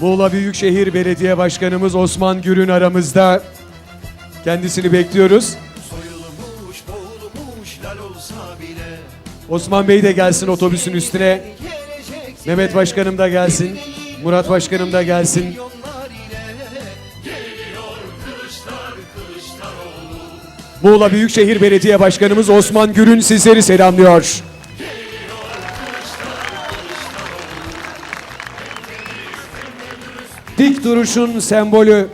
Muğla Büyükşehir Belediye Başkanımız Osman Gürün aramızda. Kendisini bekliyoruz. Soyulmuş, boğulmuş Osman Bey de gelsin otobüsün üstüne. Mehmet Başkanım da gelsin. Murat Başkanım da gelsin. Muğla Büyükşehir Belediye Başkanımız Osman Gürün sizleri selamlıyor. Duruşun sembolü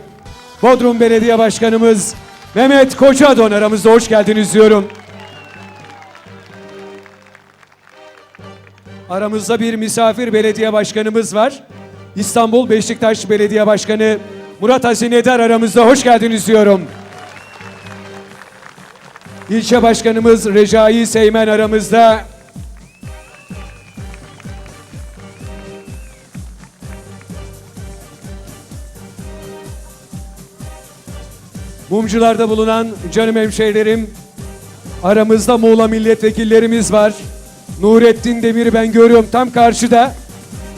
Bodrum Belediye Başkanımız Mehmet Koçadon aramızda hoş geldiniz diyorum. Aramızda bir misafir belediye başkanımız var. İstanbul Beşiktaş Belediye Başkanı Murat Hazinedar aramızda hoş geldiniz diyorum. İlçe Başkanımız Recai Seymen aramızda. Mumcularda bulunan canım hemşehrilerim, aramızda Muğla milletvekillerimiz var. Nurettin Demir'i ben görüyorum tam karşıda.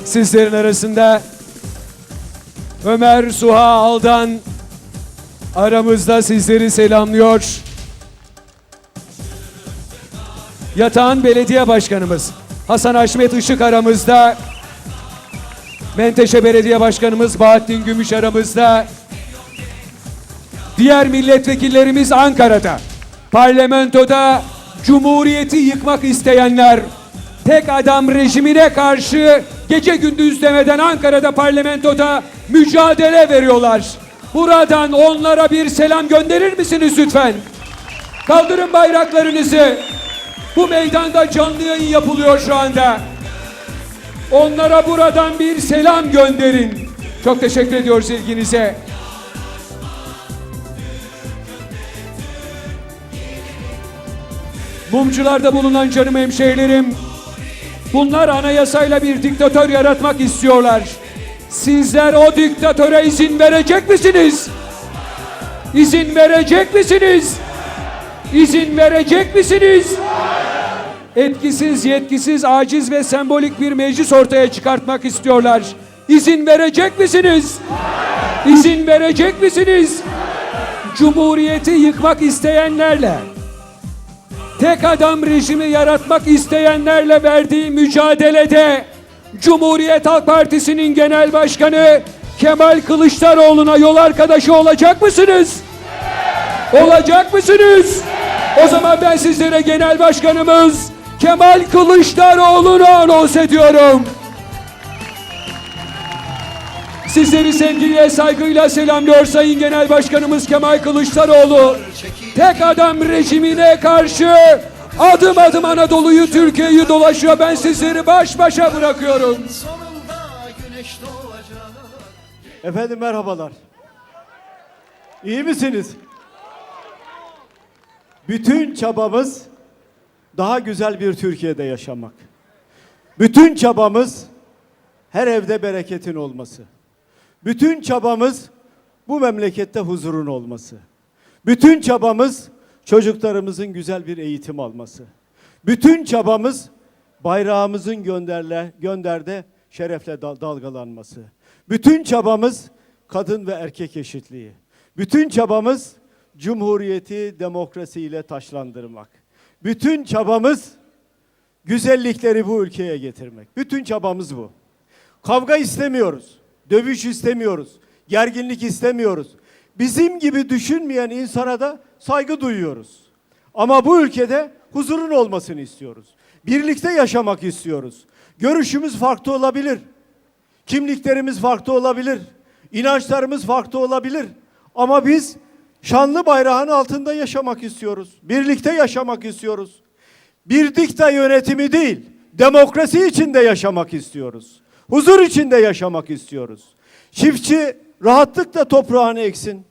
Sizlerin arasında Ömer Suha Aldan aramızda sizleri selamlıyor. Yatağan Belediye Başkanımız Hasan Haşmet Işık aramızda. Menteşe Belediye Başkanımız Bahattin Gümüş aramızda. Diğer milletvekillerimiz Ankara'da. Parlamentoda Cumhuriyeti yıkmak isteyenler tek adam rejimine karşı gece gündüz demeden Ankara'da parlamentoda mücadele veriyorlar. Buradan onlara bir selam gönderir misiniz lütfen? Kaldırın bayraklarınızı. Bu meydanda canlı yayın yapılıyor şu anda. Onlara buradan bir selam gönderin. Çok teşekkür ediyoruz ilginize. Mumcularda bulunan canım hemşehrilerim, bunlar anayasayla bir diktatör yaratmak istiyorlar. Sizler o diktatöre izin verecek misiniz? İzin verecek misiniz? İzin verecek misiniz? Etkisiz, yetkisiz, aciz ve sembolik bir meclis ortaya çıkartmak istiyorlar. İzin verecek misiniz? İzin verecek misiniz? Cumhuriyeti yıkmak isteyenlerle, tek adam rejimi yaratmak isteyenlerle verdiği mücadelede Cumhuriyet Halk Partisi'nin genel başkanı Kemal Kılıçdaroğlu'na yol arkadaşı olacak mısınız? Olacak mısınız? O zaman ben sizlere genel başkanımız Kemal Kılıçdaroğlu'nu anons ediyorum. Sizleri sevgiyle, saygıyla selamlıyor Sayın Genel Başkanımız Kemal Kılıçdaroğlu. Tek adam rejimine karşı adım adım Anadolu'yu, Türkiye'yi dolaşıyor. Ben sizleri baş başa bırakıyorum. sonunda güneş doğacak Efendim merhabalar. İyi misiniz? Bütün çabamız daha güzel bir Türkiye'de yaşamak. Bütün çabamız her evde bereketin olması. Bütün çabamız bu memlekette huzurun olması. Bütün çabamız çocuklarımızın güzel bir eğitim alması. Bütün çabamız bayrağımızın gönderle, gönderde şerefle dal- dalgalanması. Bütün çabamız kadın ve erkek eşitliği. Bütün çabamız cumhuriyeti demokrasiyle taşlandırmak. Bütün çabamız güzellikleri bu ülkeye getirmek. Bütün çabamız bu. Kavga istemiyoruz. Dövüş istemiyoruz. Gerginlik istemiyoruz. Bizim gibi düşünmeyen insana da saygı duyuyoruz. Ama bu ülkede huzurun olmasını istiyoruz. Birlikte yaşamak istiyoruz. Görüşümüz farklı olabilir. Kimliklerimiz farklı olabilir. İnançlarımız farklı olabilir. Ama biz şanlı bayrağın altında yaşamak istiyoruz. Birlikte yaşamak istiyoruz. Bir dikta yönetimi değil, demokrasi içinde yaşamak istiyoruz. Huzur içinde yaşamak istiyoruz. Çiftçi rahatlıkla toprağını eksin.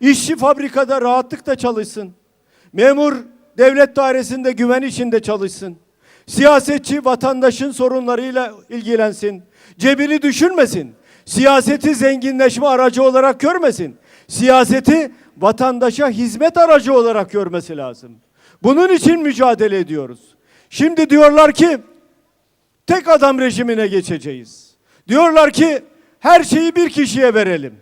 İşçi fabrikada rahatlıkla çalışsın. Memur devlet dairesinde güven içinde çalışsın. Siyasetçi vatandaşın sorunlarıyla ilgilensin. Cebini düşünmesin. Siyaseti zenginleşme aracı olarak görmesin. Siyaseti vatandaşa hizmet aracı olarak görmesi lazım. Bunun için mücadele ediyoruz. Şimdi diyorlar ki tek adam rejimine geçeceğiz. Diyorlar ki Her şeyi bir kişiye verelim.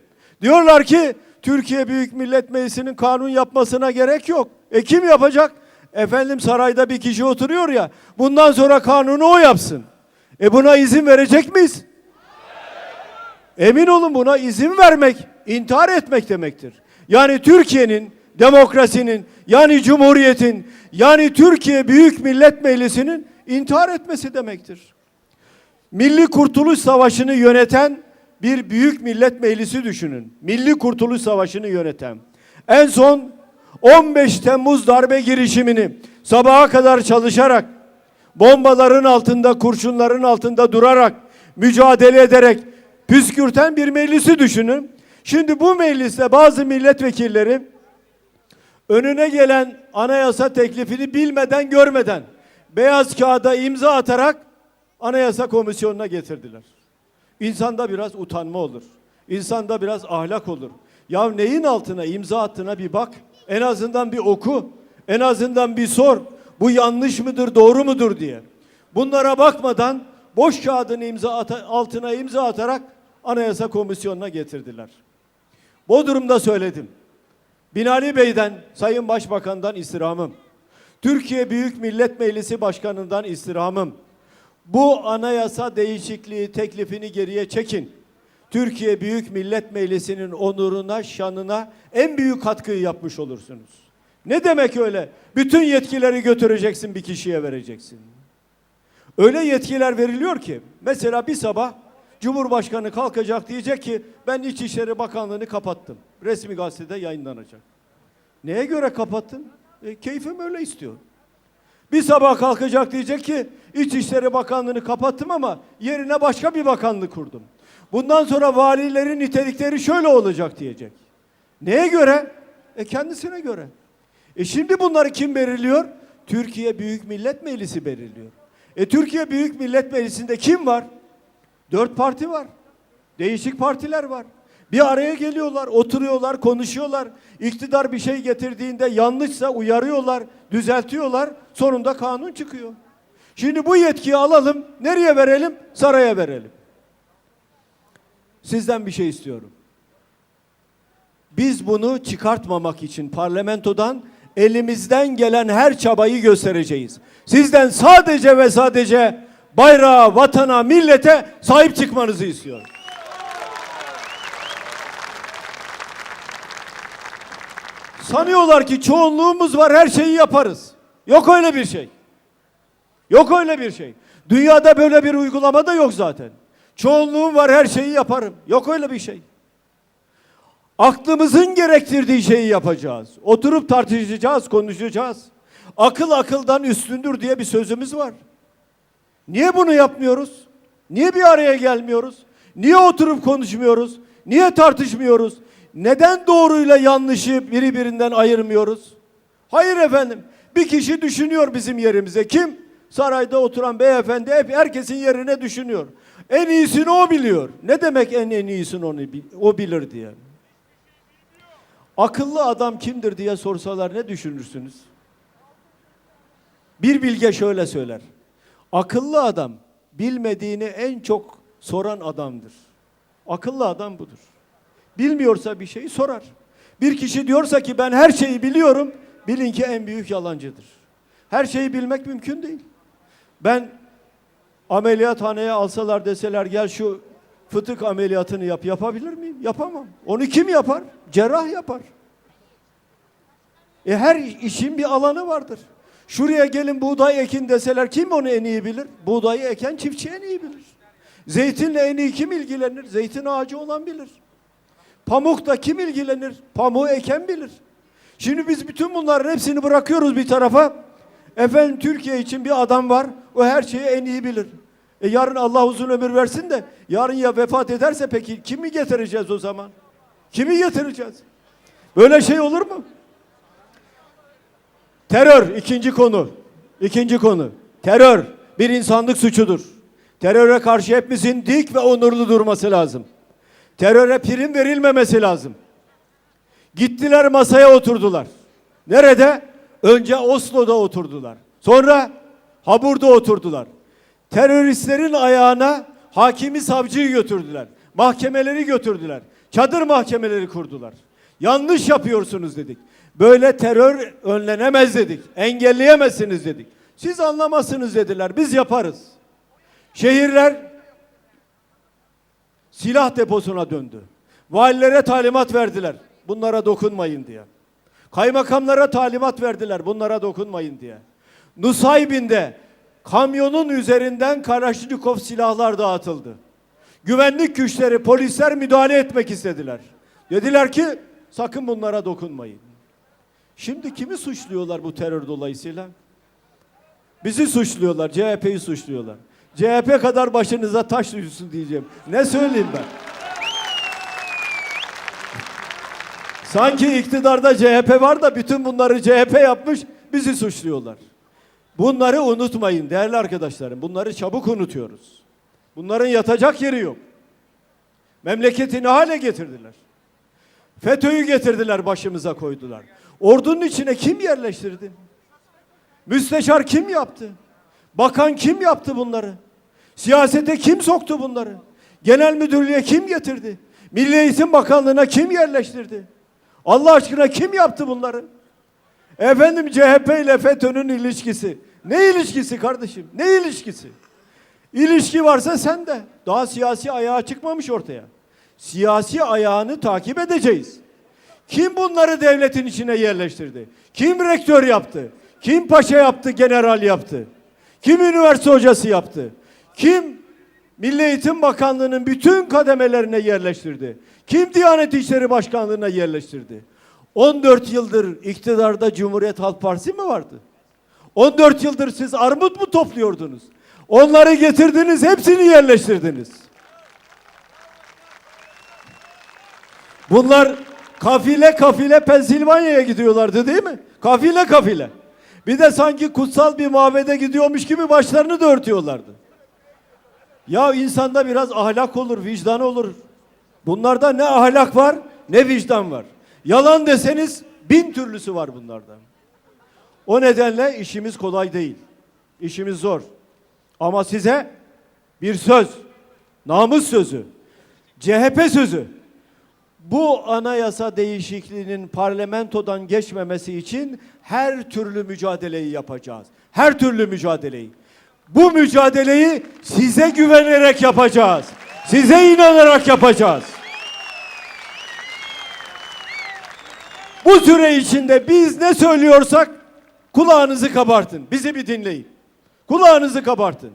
Diyorlar ki Türkiye Büyük Millet Meclisi'nin kanun yapmasına gerek yok. E kim yapacak? Efendim sarayda bir kişi oturuyor ya. Bundan sonra kanunu o yapsın. E buna izin verecek miyiz? Emin olun buna izin vermek, intihar etmek demektir. Yani Türkiye'nin, demokrasinin, yani cumhuriyetin, yani Türkiye Büyük Millet Meclisi'nin intihar etmesi demektir. Milli Kurtuluş Savaşı'nı yöneten bir büyük millet meclisi düşünün. Milli Kurtuluş Savaşı'nı yöneten. En son 15 Temmuz darbe girişimini sabaha kadar çalışarak, bombaların altında, kurşunların altında durarak, mücadele ederek püskürten bir meclisi düşünün. Şimdi bu mecliste bazı milletvekilleri önüne gelen anayasa teklifini bilmeden görmeden beyaz kağıda imza atarak anayasa komisyonuna getirdiler. İnsanda biraz utanma olur. İnsanda biraz ahlak olur. Ya neyin altına imza attığına bir bak. En azından bir oku. En azından bir sor. Bu yanlış mıdır, doğru mudur diye. Bunlara bakmadan boş kağıdın imza ata- altına imza atarak anayasa komisyonuna getirdiler. Bodrum'da söyledim. Binali Bey'den, Sayın Başbakan'dan istirhamım. Türkiye Büyük Millet Meclisi Başkanı'ndan istirhamım. Bu anayasa değişikliği teklifini geriye çekin. Türkiye Büyük Millet Meclisi'nin onuruna, şanına en büyük katkıyı yapmış olursunuz. Ne demek öyle? Bütün yetkileri götüreceksin bir kişiye vereceksin. Öyle yetkiler veriliyor ki mesela bir sabah Cumhurbaşkanı kalkacak diyecek ki ben İçişleri Bakanlığı'nı kapattım. Resmi gazetede yayınlanacak. Neye göre kapattın? E, keyfim öyle istiyor. Bir sabah kalkacak diyecek ki İçişleri Bakanlığı'nı kapattım ama yerine başka bir bakanlık kurdum. Bundan sonra valilerin nitelikleri şöyle olacak diyecek. Neye göre? E kendisine göre. E şimdi bunları kim belirliyor? Türkiye Büyük Millet Meclisi belirliyor. E Türkiye Büyük Millet Meclisi'nde kim var? Dört parti var. Değişik partiler var. Bir araya geliyorlar, oturuyorlar, konuşuyorlar. İktidar bir şey getirdiğinde yanlışsa uyarıyorlar, düzeltiyorlar. Sonunda kanun çıkıyor. Şimdi bu yetkiyi alalım, nereye verelim? Saraya verelim. Sizden bir şey istiyorum. Biz bunu çıkartmamak için parlamentodan elimizden gelen her çabayı göstereceğiz. Sizden sadece ve sadece bayrağa, vatana, millete sahip çıkmanızı istiyorum. Sanıyorlar ki çoğunluğumuz var her şeyi yaparız. Yok öyle bir şey. Yok öyle bir şey. Dünyada böyle bir uygulama da yok zaten. Çoğunluğum var her şeyi yaparım. Yok öyle bir şey. Aklımızın gerektirdiği şeyi yapacağız. Oturup tartışacağız, konuşacağız. Akıl akıldan üstündür diye bir sözümüz var. Niye bunu yapmıyoruz? Niye bir araya gelmiyoruz? Niye oturup konuşmuyoruz? Niye tartışmıyoruz? Neden doğruyla yanlışı biri birinden ayırmıyoruz? Hayır efendim. Bir kişi düşünüyor bizim yerimize. Kim? Sarayda oturan beyefendi hep herkesin yerine düşünüyor. En iyisini o biliyor. Ne demek en en iyisini onu o bilir diye. Akıllı adam kimdir diye sorsalar ne düşünürsünüz? Bir bilge şöyle söyler. Akıllı adam bilmediğini en çok soran adamdır. Akıllı adam budur. Bilmiyorsa bir şeyi sorar. Bir kişi diyorsa ki ben her şeyi biliyorum, bilin ki en büyük yalancıdır. Her şeyi bilmek mümkün değil. Ben ameliyathaneye alsalar deseler gel şu fıtık ameliyatını yap. Yapabilir miyim? Yapamam. Onu kim yapar? Cerrah yapar. E her işin bir alanı vardır. Şuraya gelin buğday ekin deseler kim onu en iyi bilir? Buğdayı eken çiftçi en iyi bilir. Zeytinle en iyi kim ilgilenir? Zeytin ağacı olan bilir. Pamukla kim ilgilenir? Pamuğu eken bilir. Şimdi biz bütün bunların hepsini bırakıyoruz bir tarafa. Efendim Türkiye için bir adam var. O her şeyi en iyi bilir. E yarın Allah uzun ömür versin de yarın ya vefat ederse peki kimi getireceğiz o zaman? Kimi getireceğiz? Böyle şey olur mu? Terör ikinci konu. İkinci konu. Terör bir insanlık suçudur. Teröre karşı hepimizin dik ve onurlu durması lazım. Teröre prim verilmemesi lazım. Gittiler masaya oturdular. Nerede? Önce Oslo'da oturdular. Sonra Habur'da oturdular. Teröristlerin ayağına hakimi savcıyı götürdüler. Mahkemeleri götürdüler. Çadır mahkemeleri kurdular. Yanlış yapıyorsunuz dedik. Böyle terör önlenemez dedik. Engelleyemezsiniz dedik. Siz anlamazsınız dediler. Biz yaparız. Şehirler silah deposuna döndü. Valilere talimat verdiler. Bunlara dokunmayın diye. Kaymakamlara talimat verdiler. Bunlara dokunmayın diye. Nusaybin'de kamyonun üzerinden Kalaşnikov silahlar dağıtıldı. Güvenlik güçleri, polisler müdahale etmek istediler. Dediler ki sakın bunlara dokunmayın. Şimdi kimi suçluyorlar bu terör dolayısıyla? Bizi suçluyorlar, CHP'yi suçluyorlar. CHP kadar başınıza taş düşsün diyeceğim. Ne söyleyeyim ben? Sanki iktidarda CHP var da bütün bunları CHP yapmış, bizi suçluyorlar. Bunları unutmayın değerli arkadaşlarım. Bunları çabuk unutuyoruz. Bunların yatacak yeri yok. Memleketi ne hale getirdiler? FETÖ'yü getirdiler başımıza koydular. Ordunun içine kim yerleştirdi? Müsteşar kim yaptı? Bakan kim yaptı bunları? Siyasete kim soktu bunları? Genel müdürlüğe kim getirdi? Milli Eğitim Bakanlığı'na kim yerleştirdi? Allah aşkına kim yaptı bunları? Efendim CHP ile FETÖ'nün ilişkisi. Ne ilişkisi kardeşim? Ne ilişkisi? İlişki varsa sen de. Daha siyasi ayağı çıkmamış ortaya. Siyasi ayağını takip edeceğiz. Kim bunları devletin içine yerleştirdi? Kim rektör yaptı? Kim paşa yaptı, general yaptı? Kim üniversite hocası yaptı? Kim Milli Eğitim Bakanlığı'nın bütün kademelerine yerleştirdi? Kim Diyanet İşleri Başkanlığı'na yerleştirdi? 14 yıldır iktidarda Cumhuriyet Halk Partisi mi vardı? 14 yıldır siz armut mu topluyordunuz? Onları getirdiniz, hepsini yerleştirdiniz. Bunlar kafile kafile Pensilvanya'ya gidiyorlardı değil mi? Kafile kafile. Bir de sanki kutsal bir mabede gidiyormuş gibi başlarını da örtüyorlardı. Ya insanda biraz ahlak olur, vicdan olur. Bunlarda ne ahlak var ne vicdan var. Yalan deseniz bin türlüsü var bunlarda. O nedenle işimiz kolay değil. İşimiz zor. Ama size bir söz, namus sözü, CHP sözü. Bu anayasa değişikliğinin parlamentodan geçmemesi için her türlü mücadeleyi yapacağız. Her türlü mücadeleyi. Bu mücadeleyi size güvenerek yapacağız. Size inanarak yapacağız. Bu süre içinde biz ne söylüyorsak kulağınızı kabartın. Bizi bir dinleyin. Kulağınızı kabartın.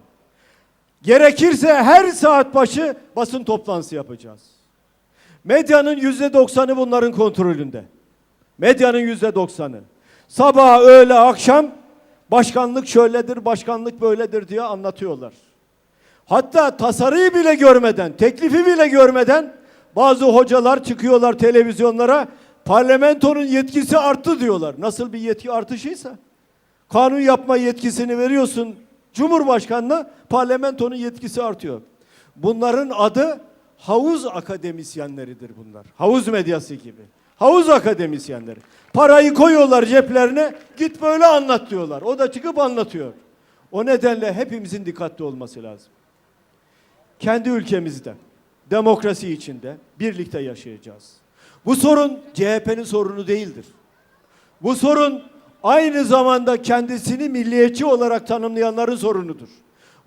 Gerekirse her saat başı basın toplantısı yapacağız. Medyanın yüzde doksanı bunların kontrolünde. Medyanın yüzde doksanı. Sabah, öğle, akşam başkanlık şöyledir, başkanlık böyledir diye anlatıyorlar. Hatta tasarıyı bile görmeden, teklifi bile görmeden bazı hocalar çıkıyorlar televizyonlara parlamentonun yetkisi arttı diyorlar. Nasıl bir yetki artışıysa. Kanun yapma yetkisini veriyorsun Cumhurbaşkanına parlamentonun yetkisi artıyor. Bunların adı havuz akademisyenleridir bunlar. Havuz medyası gibi. Havuz akademisyenleri. Parayı koyuyorlar ceplerine git böyle anlat diyorlar. O da çıkıp anlatıyor. O nedenle hepimizin dikkatli olması lazım. Kendi ülkemizde, demokrasi içinde birlikte yaşayacağız. Bu sorun CHP'nin sorunu değildir. Bu sorun aynı zamanda kendisini milliyetçi olarak tanımlayanların sorunudur.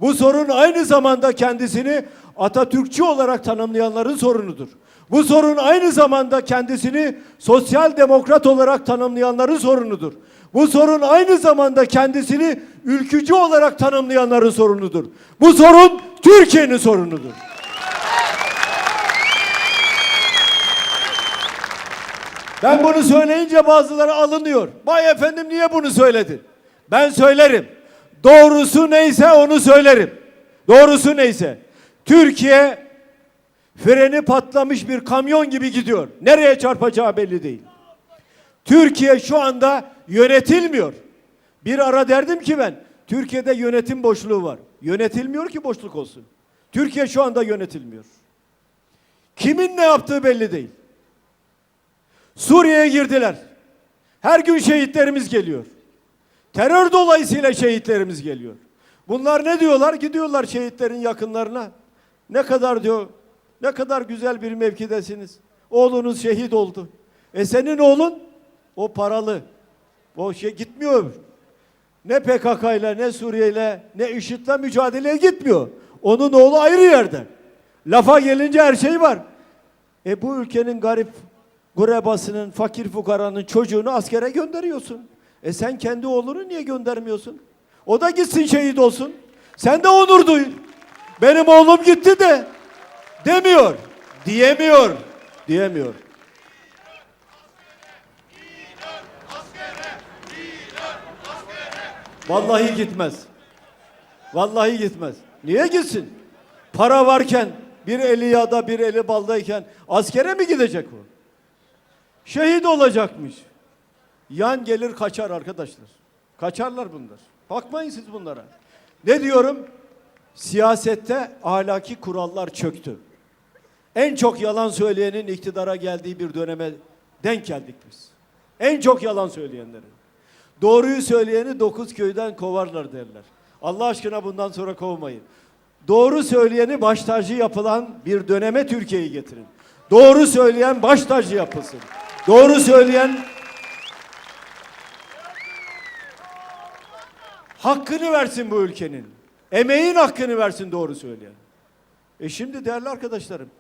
Bu sorun aynı zamanda kendisini Atatürkçü olarak tanımlayanların sorunudur. Bu sorun aynı zamanda kendisini sosyal demokrat olarak tanımlayanların sorunudur. Bu sorun aynı zamanda kendisini ülkücü olarak tanımlayanların sorunudur. Bu sorun Türkiye'nin sorunudur. Ben bunu söyleyince bazıları alınıyor. Vay efendim niye bunu söyledin? Ben söylerim. Doğrusu neyse onu söylerim. Doğrusu neyse. Türkiye freni patlamış bir kamyon gibi gidiyor. Nereye çarpacağı belli değil. Türkiye şu anda yönetilmiyor. Bir ara derdim ki ben Türkiye'de yönetim boşluğu var. Yönetilmiyor ki boşluk olsun. Türkiye şu anda yönetilmiyor. Kimin ne yaptığı belli değil. Suriye'ye girdiler. Her gün şehitlerimiz geliyor. Terör dolayısıyla şehitlerimiz geliyor. Bunlar ne diyorlar? Gidiyorlar şehitlerin yakınlarına. Ne kadar diyor Ne kadar güzel bir mevkidesiniz. Oğlunuz şehit oldu. E senin oğlun o paralı. O şey gitmiyor. Ne PKK ile ne Suriye ile ne IŞİD'le mücadeleye gitmiyor. Onun oğlu ayrı yerde. Lafa gelince her şey var. E bu ülkenin garip gurebasının, fakir fukaranın çocuğunu askere gönderiyorsun. E sen kendi oğlunu niye göndermiyorsun? O da gitsin şehit olsun. Sen de onur duy. Benim oğlum gitti de demiyor. Diyemiyor. Diyemiyor. Vallahi gitmez. Vallahi gitmez. Niye gitsin? Para varken bir eli yağda bir eli baldayken askere mi gidecek o? Şehit olacakmış. Yan gelir kaçar arkadaşlar. Kaçarlar bunlar. Bakmayın siz bunlara. Ne diyorum? Siyasette ahlaki kurallar çöktü. En çok yalan söyleyenin iktidara geldiği bir döneme denk geldik biz. En çok yalan söyleyenlerin. Doğruyu söyleyeni dokuz köyden kovarlar derler. Allah aşkına bundan sonra kovmayın. Doğru söyleyeni baş tacı yapılan bir döneme Türkiye'yi getirin. Doğru söyleyen baş tacı yapılsın. Doğru söyleyen hakkını versin bu ülkenin. Emeğin hakkını versin doğru söyleyen. E şimdi değerli arkadaşlarım,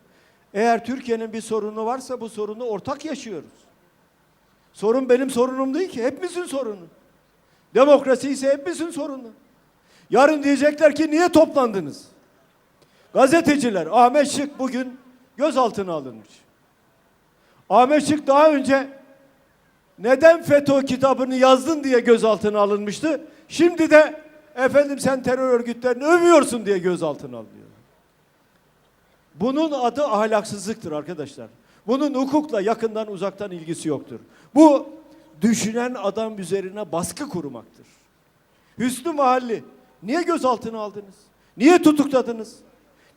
eğer Türkiye'nin bir sorunu varsa bu sorunu ortak yaşıyoruz. Sorun benim sorunum değil ki, hepimizin sorunu. Demokrasi ise hepimizin sorunu. Yarın diyecekler ki niye toplandınız? Gazeteciler Ahmet Şık bugün gözaltına alınmış. Ahmet Şık daha önce neden FETÖ kitabını yazdın diye gözaltına alınmıştı. Şimdi de efendim sen terör örgütlerini övüyorsun diye gözaltına alınıyor. Bunun adı ahlaksızlıktır arkadaşlar. Bunun hukukla yakından uzaktan ilgisi yoktur. Bu düşünen adam üzerine baskı kurmaktır. Hüsnü Mahalli niye gözaltına aldınız? Niye tutukladınız?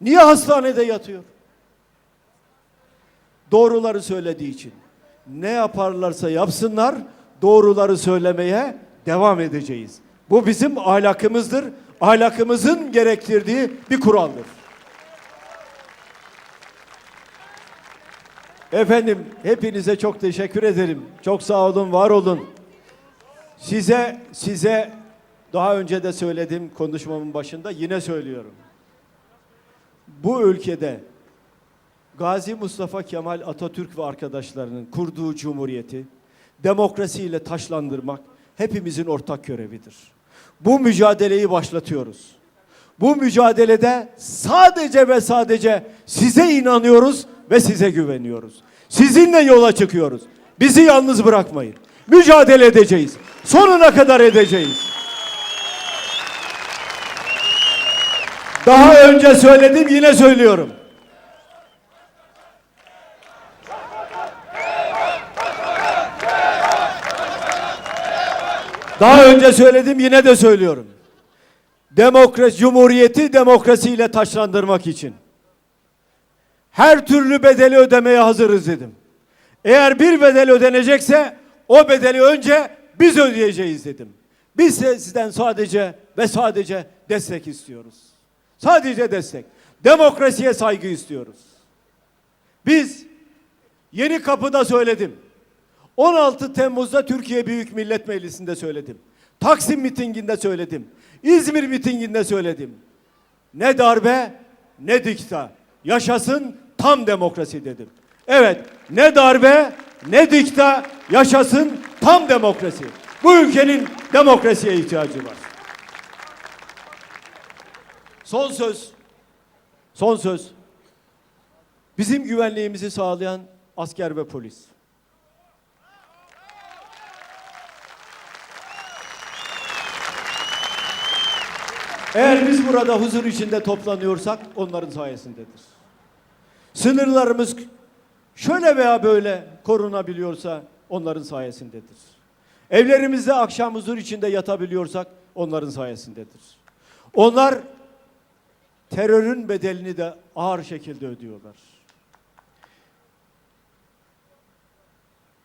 Niye hastanede yatıyor? Doğruları söylediği için. Ne yaparlarsa yapsınlar doğruları söylemeye devam edeceğiz. Bu bizim ahlakımızdır. Ahlakımızın gerektirdiği bir kuraldır. Efendim hepinize çok teşekkür ederim. Çok sağ olun, var olun. Size size daha önce de söyledim konuşmamın başında yine söylüyorum. Bu ülkede Gazi Mustafa Kemal Atatürk ve arkadaşlarının kurduğu cumhuriyeti demokrasiyle taşlandırmak hepimizin ortak görevidir. Bu mücadeleyi başlatıyoruz. Bu mücadelede sadece ve sadece size inanıyoruz ve size güveniyoruz. Sizinle yola çıkıyoruz. Bizi yalnız bırakmayın. Mücadele edeceğiz. Sonuna kadar edeceğiz. Daha önce söyledim yine söylüyorum. Daha önce söyledim yine de söylüyorum. Demokrasi, cumhuriyeti demokrasiyle taşlandırmak için her türlü bedeli ödemeye hazırız dedim. Eğer bir bedel ödenecekse o bedeli önce biz ödeyeceğiz dedim. Biz de sizden sadece ve sadece destek istiyoruz. Sadece destek. Demokrasiye saygı istiyoruz. Biz Yeni Kapı'da söyledim. 16 Temmuz'da Türkiye Büyük Millet Meclisi'nde söyledim. Taksim mitinginde söyledim. İzmir mitinginde söyledim. Ne darbe ne dikta. Yaşasın tam demokrasi dedim. Evet ne darbe ne dikta yaşasın tam demokrasi. Bu ülkenin demokrasiye ihtiyacı var. Son söz. Son söz. Bizim güvenliğimizi sağlayan asker ve polis. Eğer biz burada huzur içinde toplanıyorsak onların sayesindedir. Sınırlarımız şöyle veya böyle korunabiliyorsa onların sayesindedir. Evlerimizde akşam huzur içinde yatabiliyorsak onların sayesindedir. Onlar terörün bedelini de ağır şekilde ödüyorlar.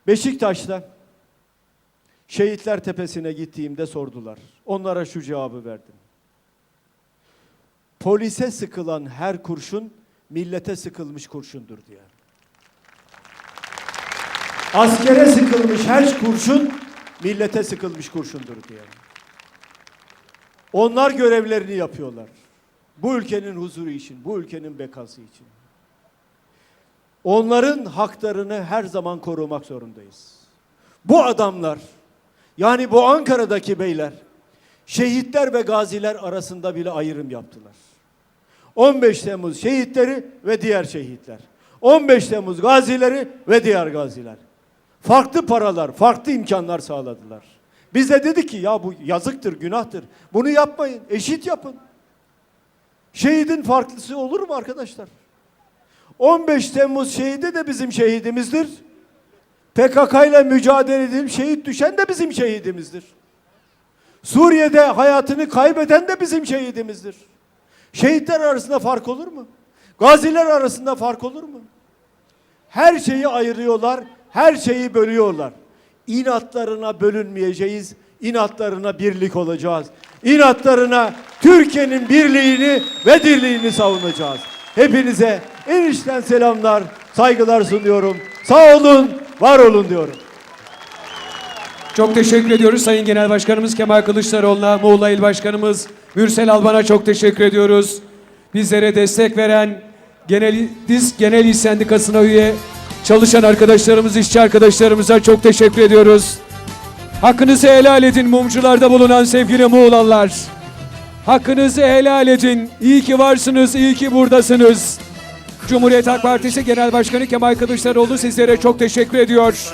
Beşiktaş'ta Şehitler Tepesi'ne gittiğimde sordular. Onlara şu cevabı verdim. Polise sıkılan her kurşun millete sıkılmış kurşundur diye. Askere sıkılmış her kurşun millete sıkılmış kurşundur diye. Onlar görevlerini yapıyorlar. Bu ülkenin huzuru için, bu ülkenin bekası için. Onların haklarını her zaman korumak zorundayız. Bu adamlar, yani bu Ankara'daki beyler, şehitler ve gaziler arasında bile ayrım yaptılar. 15 Temmuz şehitleri ve diğer şehitler. 15 Temmuz gazileri ve diğer gaziler. Farklı paralar, farklı imkanlar sağladılar. Biz de dedik ki ya bu yazıktır, günahtır. Bunu yapmayın, eşit yapın. Şehidin farklısı olur mu arkadaşlar? 15 Temmuz şehidi de bizim şehidimizdir. PKK ile mücadele edip şehit düşen de bizim şehidimizdir. Suriye'de hayatını kaybeden de bizim şehidimizdir. Şehitler arasında fark olur mu? Gaziler arasında fark olur mu? Her şeyi ayırıyorlar, her şeyi bölüyorlar. İnatlarına bölünmeyeceğiz, inatlarına birlik olacağız. İnatlarına Türkiye'nin birliğini ve dirliğini savunacağız. Hepinize en içten selamlar, saygılar sunuyorum. Sağ olun, var olun diyorum. Çok teşekkür ediyoruz Sayın Genel Başkanımız Kemal Kılıçdaroğlu'na, Muğla İl Başkanımız Mürsel Alban'a çok teşekkür ediyoruz. Bizlere destek veren Genel Disk Genel İş Sendikası'na üye çalışan arkadaşlarımız, işçi arkadaşlarımıza çok teşekkür ediyoruz. Hakkınızı helal edin mumcularda bulunan sevgili Muğlalılar. Hakkınızı helal edin. İyi ki varsınız, iyi ki buradasınız. Cumhuriyet Halk Partisi Genel Başkanı Kemal Kılıçdaroğlu sizlere çok teşekkür ediyor.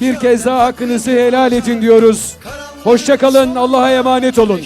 Bir kez daha hakkınızı helal edin diyoruz. Hoşça kalın, Allah'a emanet olun.